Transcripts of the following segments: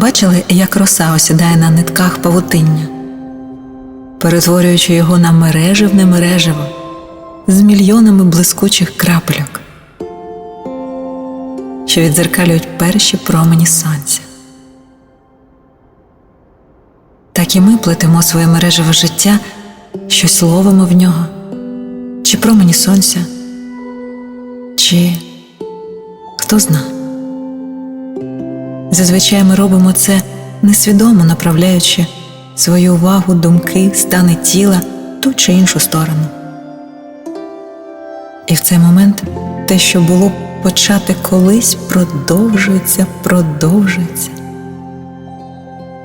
бачили, як роса осідає на нитках павутиння, перетворюючи його на мереживне мереживо з мільйонами блискучих крапельок, що відзеркалюють перші промені сонця. Так і ми плетемо своє мережеве життя, щось ловимо в нього, чи промені сонця, чи хто зна. Зазвичай ми робимо це несвідомо направляючи свою увагу, думки, стани тіла ту чи іншу сторону. І в цей момент те, що було почати колись, продовжується, продовжується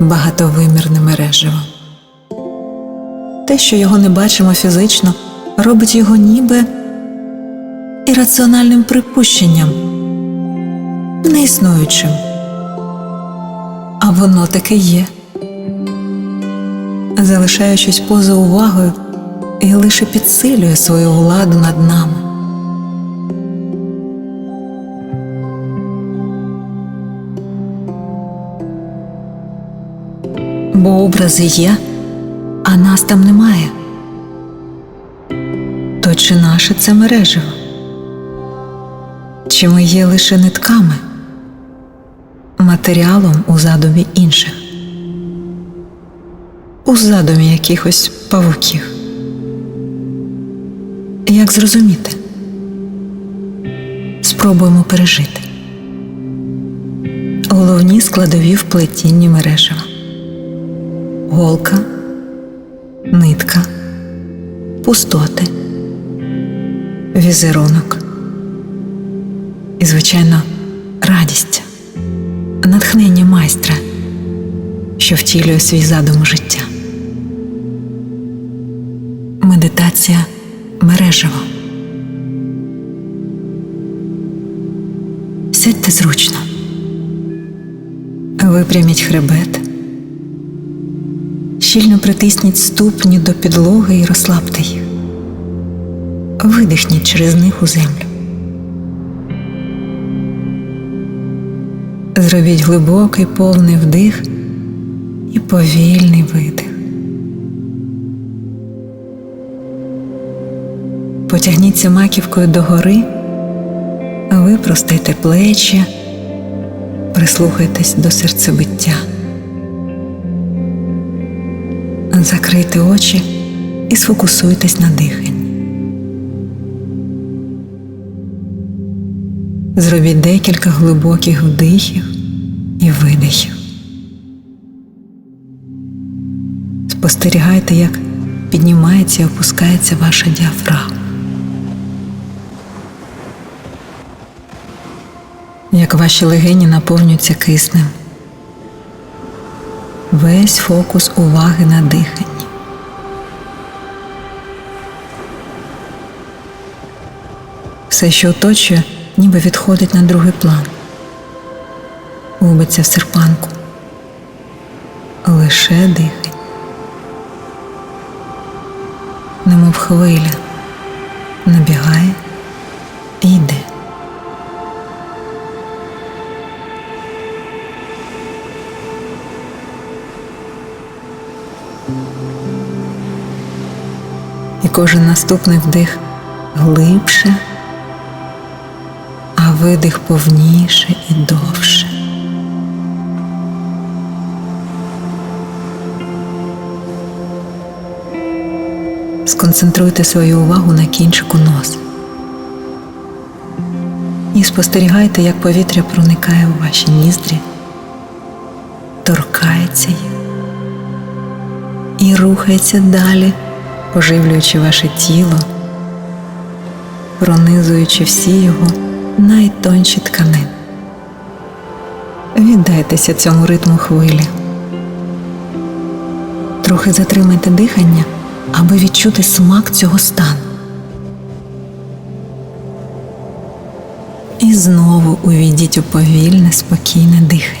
багатовимірним мереживом. Те, що його не бачимо фізично, робить його ніби ірраціональним припущенням, неіснуючим. А воно таки є, залишаючись поза увагою і лише підсилює свою владу над нами. Бо образи є, а нас там немає. То чи наше це мережево? Чи ми є лише нитками? Матеріалом у задумі інших, у задумі якихось павуків. Як зрозуміти? Спробуємо пережити. Головні складові в плетінні мережева. Голка, нитка, пустоти, візерунок. І, звичайно, радість натхнення майстра, що втілює свій задум життя. Медитація мережево. Сядьте зручно, випряміть хребет, щільно притисніть ступні до підлоги і розслабте їх, видихніть через них у землю. Зробіть глибокий повний вдих і повільний видих. Потягніться маківкою догори, випростайте плечі, прислухайтесь до серцебиття. Закрийте очі і сфокусуйтесь на диханні. Зробіть декілька глибоких вдихів і видихів. Спостерігайте, як піднімається і опускається ваша діафрагма. Як ваші легені наповнюються киснем. Весь фокус уваги на диханні. Все, що оточує, ніби відходить на другий план, губиться в серпанку, лише дихань, немов хвиля, набігає і йде. І кожен наступний вдих глибше а видих повніше і довше. Сконцентруйте свою увагу на кінчику носа і спостерігайте, як повітря проникає у ваші ніздрі, торкається їх і рухається далі, поживлюючи ваше тіло, пронизуючи всі його найтонші тканини. Віддайтеся цьому ритму хвилі. Трохи затримайте дихання, аби відчути смак цього стану. І знову увійдіть у повільне, спокійне дихання.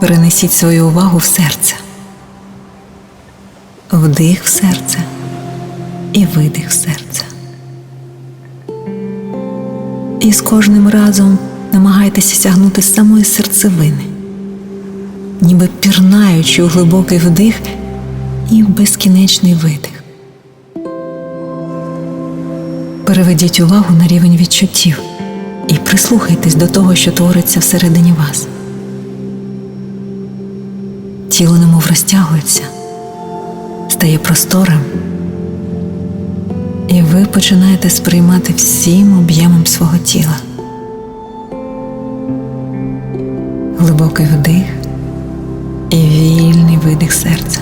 Перенесіть свою увагу в серце, вдих в серце і видих в серце. І з кожним разом намагайтеся сягнути самої серцевини, ніби пірнаючи у глибокий вдих і безкінечний видих. Переведіть увагу на рівень відчуттів і прислухайтесь до того, що твориться всередині вас. Тіло немов розтягується, стає просторим, і ви починаєте сприймати всім об'ємом свого тіла. Глибокий вдих і вільний видих серця.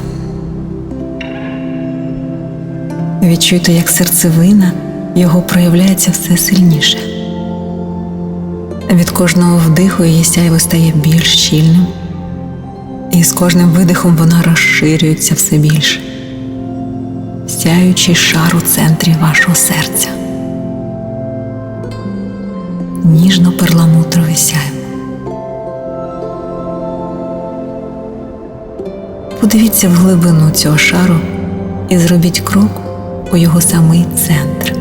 Відчуйте, як серцевина його проявляється все сильніше. Від кожного вдиху її сяйво стає більш щільним, і з кожним видихом вона розширюється все більше, сяючий шар у центрі вашого серця. Ніжно перламутрове сяйво. Подивіться в глибину цього шару і зробіть крок у його самий центр.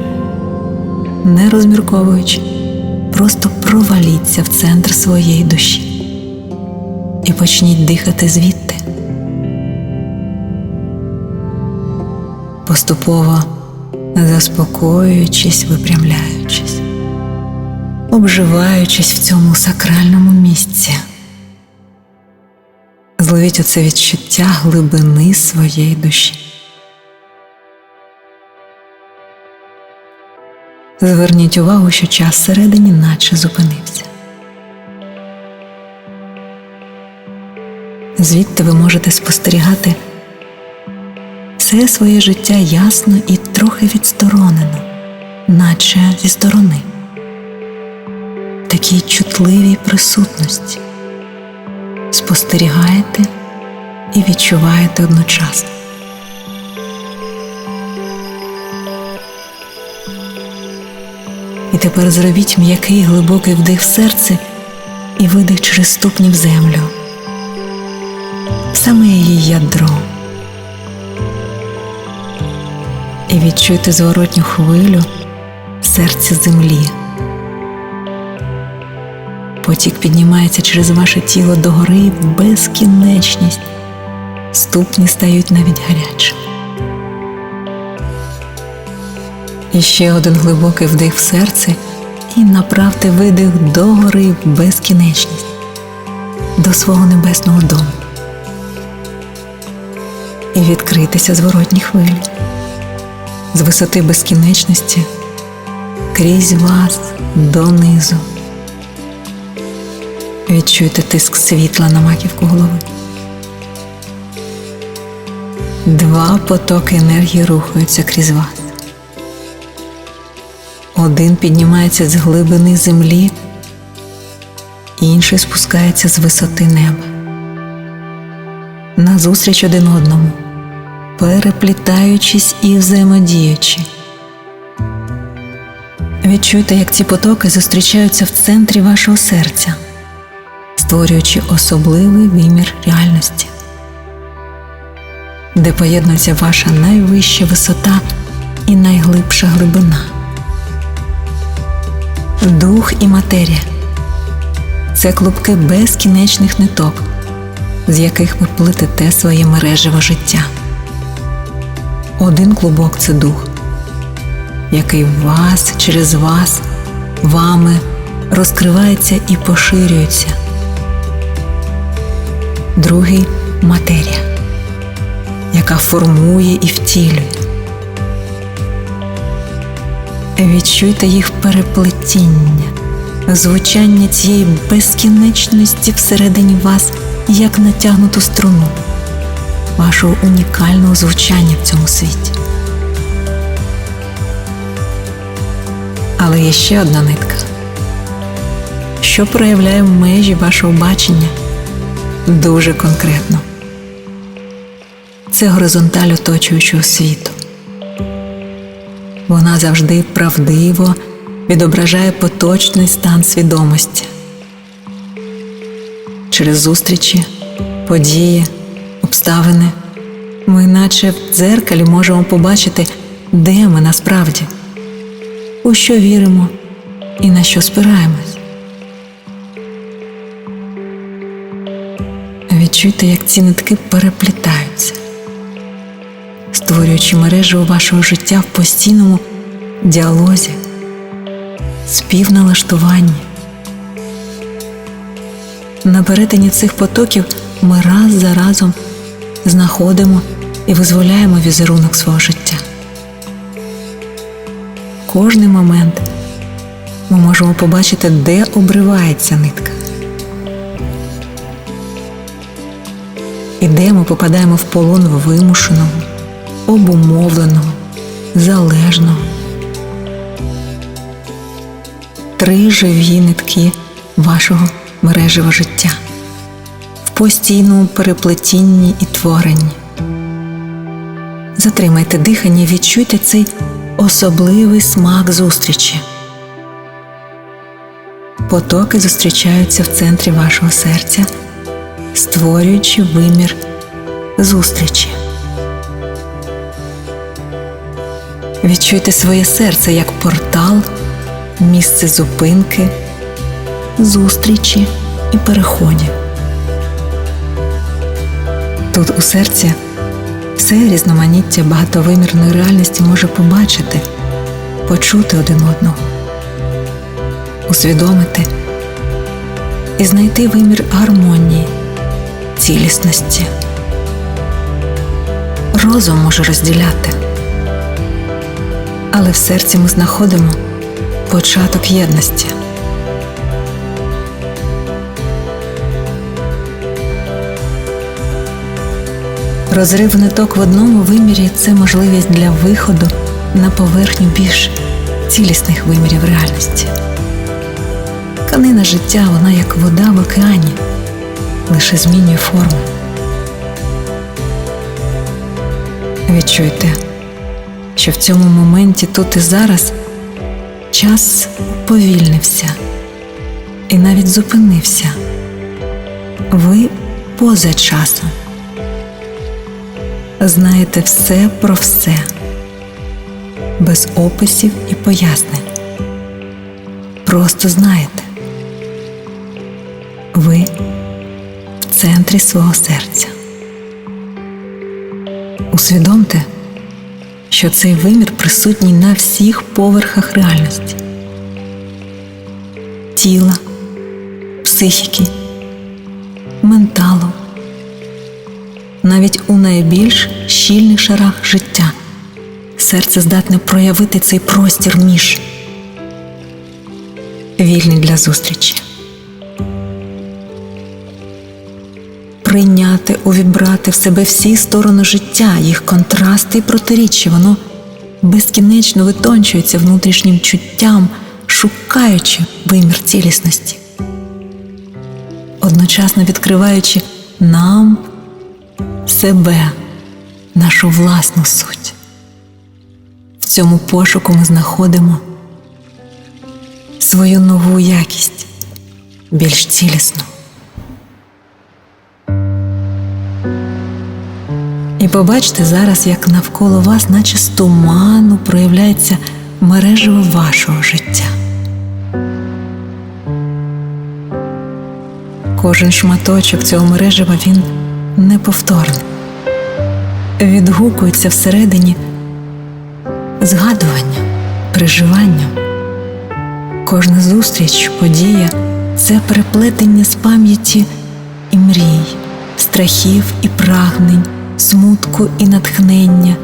Не розмірковуючи, просто проваліться в центр своєї душі і почніть дихати звідти. Поступово заспокоюючись, випрямляючись, обживаючись в цьому сакральному місці. Зловіть оце відчуття глибини своєї душі. Зверніть увагу, що час всередині наче зупинився. Звідти ви можете спостерігати все своє життя ясно і трохи відсторонено, наче зі сторони, такій чутливій присутності. Спостерігаєте і відчуваєте одночасно. І тепер зробіть м'який глибокий вдих в серце і видих через ступні в землю, саме її ядро. І відчуйте зворотню хвилю серці землі. Потік піднімається через ваше тіло догори в безкінечність, ступні стають навіть гарячими. І ще один глибокий вдих в серце і направте видих догори в безкінечність, до свого небесного дому. І відкритися зворотні хвилі з висоти безкінечності крізь вас донизу. Відчуйте тиск світла на маківку голови. Два потоки енергії рухаються крізь вас. Один піднімається з глибини землі, інший спускається з висоти неба. Назустріч один одному, переплітаючись і взаємодіючи. Відчуйте, як ці потоки зустрічаються в центрі вашого серця, створюючи особливий вимір реальності, де поєднується ваша найвища висота і найглибша глибина. Дух і матерія це клубки безкінечних ниток, з яких ви плетете своє мережеве життя. Один клубок це дух, який в вас через вас, вами розкривається і поширюється. Другий матерія, яка формує і втілює. Відчуйте їх переплетіння, звучання цієї безкінечності всередині вас як натягнуту струну, вашого унікального звучання в цьому світі. Але є ще одна нитка, що проявляє межі вашого бачення дуже конкретно. Це горизонталь оточуючого світу. Вона завжди правдиво відображає поточний стан свідомості. Через зустрічі, події, обставини ми, наче в дзеркалі, можемо побачити, де ми насправді, у що віримо, і на що спираємось. Відчуйте, як ці нитки переплітаються, створюючи мережу вашого життя в постійному діалозі, співналаштуванні. На перетині цих потоків ми раз за разом знаходимо і визволяємо візерунок свого життя. Кожний момент ми можемо побачити, де обривається нитка. І де ми попадаємо в полон вимушеного, обумовленого, залежного. Три живі нитки вашого мережевого життя в постійному переплетінні і творенні. Затримайте дихання, відчуйте цей особливий смак зустрічі. Потоки зустрічаються в центрі вашого серця, створюючи вимір зустрічі. Відчуйте своє серце як портал, місце зупинки, зустрічі і переходів. Тут у серці все різноманіття багатовимірної реальності може побачити, почути один одного, усвідомити і знайти вимір гармонії, цілісності. Розум може розділяти, але в серці ми знаходимо початок єдності. Розрив ниток в одному вимірі це можливість для виходу на поверхню більш цілісних вимірів реальності. Тканина життя, вона як вода в океані, лише змінює форму. Відчуйте, що в цьому моменті тут і зараз час повільнився і навіть зупинився. Ви поза часом знаєте все про все, без описів і пояснень. Просто знаєте, ви центрі свого серця. Усвідомте, що цей вимір присутній на всіх поверхах реальності тіла, психіки, менталу навіть у найбільш щільних шарах життя. Серце здатне проявити цей простір між вільний для зустрічі, прийняти, увібрати в себе всі сторони життя, їх контрасти і протиріччя, воно безкінечно витончується внутрішнім чуттям, шукаючи вимір цілісності, одночасно відкриваючи нам себе, нашу власну суть. В цьому пошуку ми знаходимо свою нову якість, більш цілісну. І побачте зараз, як навколо вас, наче з туману, проявляється мережево вашого життя. Кожен шматочок цього мережева він неповторне, відгукується всередині згадуванням, переживанням. Кожна зустріч, подія це переплетення з пам'яті і мрій, страхів і прагнень, смутку і натхнення.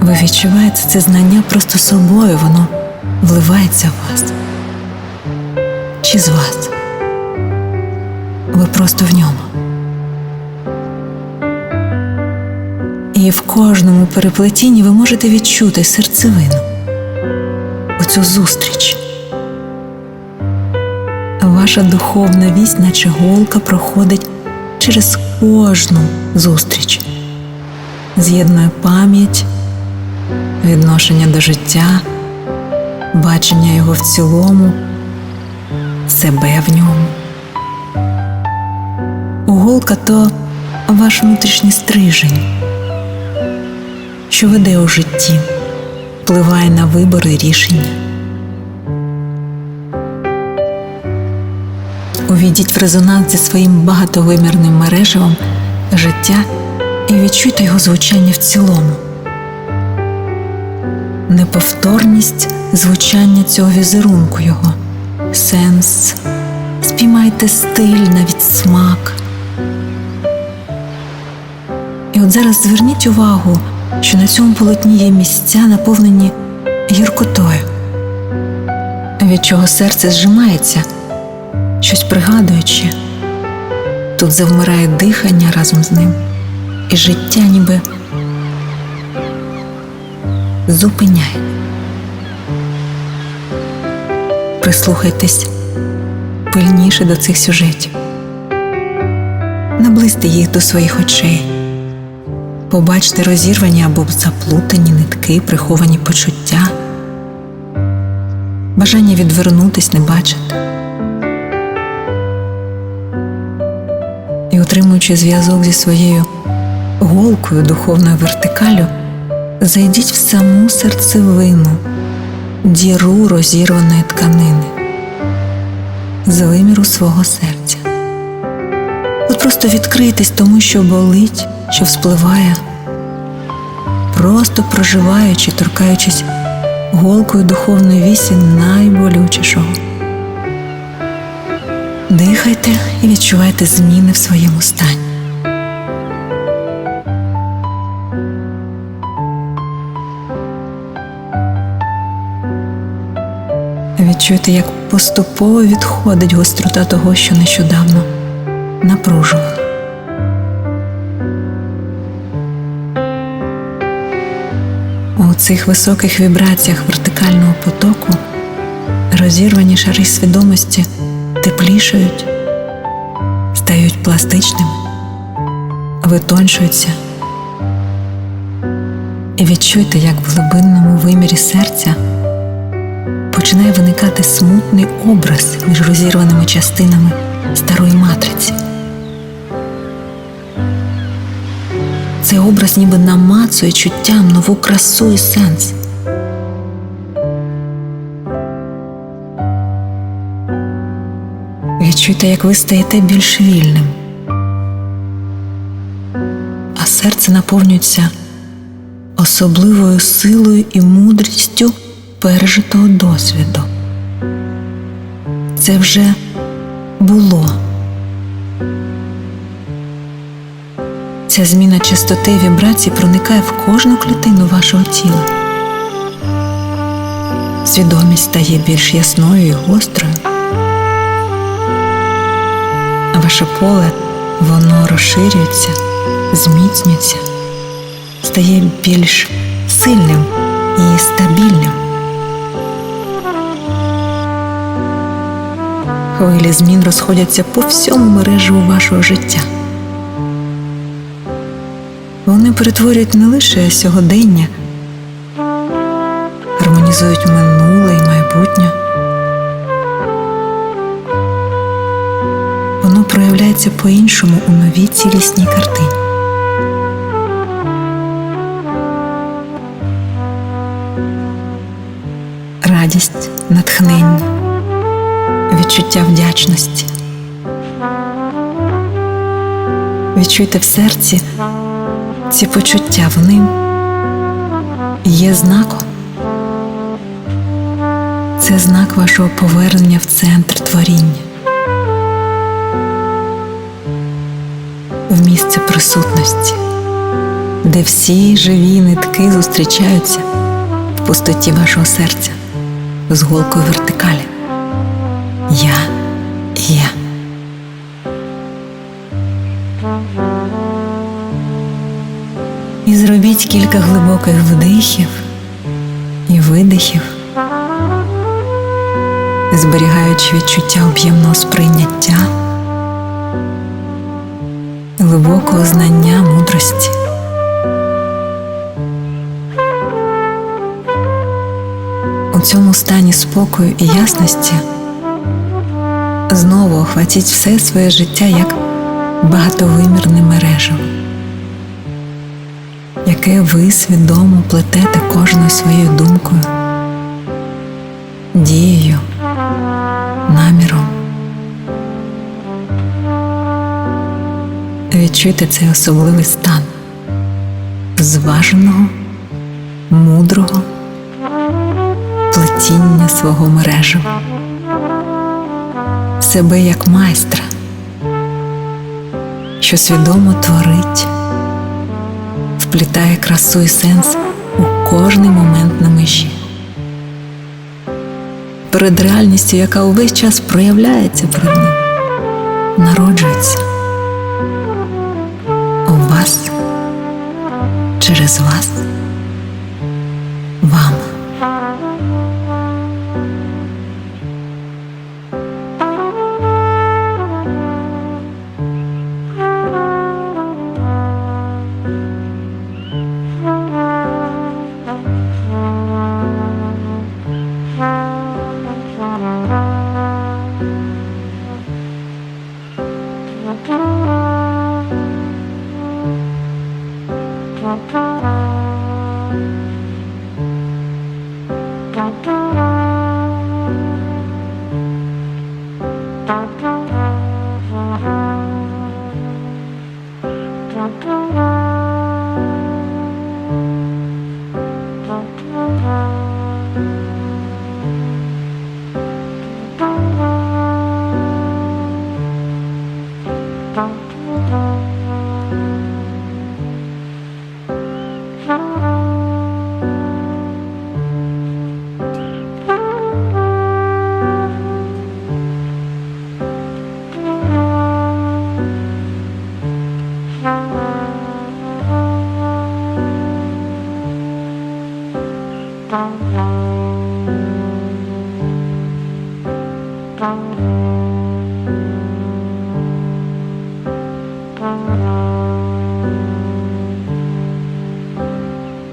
Ви відчуваєте це знання просто собою, воно вливається в вас чи з вас ви просто в ньому. І в кожному переплетінні ви можете відчути серцевину, оцю зустріч. Ваша духовна вість, наче голка, проходить через кожну зустріч, з'єднує пам'ять, відношення до життя, бачення його в цілому, себе в ньому. Голка то ваш внутрішній стрижень, що веде у житті, впливає на вибори рішення, Увійдіть в резонанс зі своїм багатовимірним мережевом життя і відчуйте його звучання в цілому. Неповторність звучання цього візерунку його, сенс, спіймайте стиль, навіть смак. І от зараз зверніть увагу, що на цьому полотні є місця, наповнені гіркотою, від чого серце зжимається, щось пригадуючи. Тут завмирає дихання разом з ним, і життя ніби зупиняє. Прислухайтесь пильніше до цих сюжетів, наблизьте їх до своїх очей, побачте розірвані або заплутані нитки, приховані почуття, бажання відвернутись, не бачити. І утримуючи зв'язок зі своєю голкою духовною вертикалю, зайдіть в саму серцевину, діру розірваної тканини, з виміру свого серця. От просто відкрийтесь тому, що болить, що вспливає, просто проживаючи, торкаючись голкою духовної вісі найболючішого. Дихайте і відчувайте зміни в своєму стані. Відчуйте, як поступово відходить гострота того, що нещодавно напружувало. У цих високих вібраціях вертикального потоку розірвані шари свідомості теплішають, стають пластичними, витончуються. І відчуйте, як в глибинному вимірі серця починає виникати смутний образ між розірваними частинами старої матриці. Цей образ ніби намацує чуттям нову красу і сенс. Відчуйте, як ви стаєте більш вільним, а серце наповнюється особливою силою і мудрістю пережитого досвіду. Це вже було. Ця зміна частоти вібрацій проникає в кожну клітину вашого тіла. Свідомість стає більш ясною і гострою. Ваше поле воно розширюється, зміцнюється, стає більш сильним і стабільним. Хвилі змін розходяться по всьому мережу вашого життя. Вони перетворюють не лише сьогодення, гармонізують минуле і майбутнє. Проявляється по-іншому у новій цілісній картині. Радість, натхнення, відчуття вдячності. Відчуйте в серці ці почуття вони є знаком. Це знак вашого повернення в центр творіння, в місце присутності, де всі живі нитки зустрічаються в пустоті вашого серця з голкою вертикалі. Я є. І зробіть кілька глибоких вдихів і видихів, зберігаючи відчуття об'ємного сприйняття, глибокого знання мудрості. У цьому стані спокою і ясності знову охватіть все своє життя як багатовимірне мережево яке ви свідомо плетете кожною своєю думкою, відчуйте цей особливий стан. Зваженого, мудрого плетіння свого мережева, себе як майстра, що свідомо творить, вплітає красу і сенс у кожний момент на межі. Перед реальністю, яка увесь час проявляється перед ним, народжується у вас, через вас,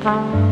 Bye.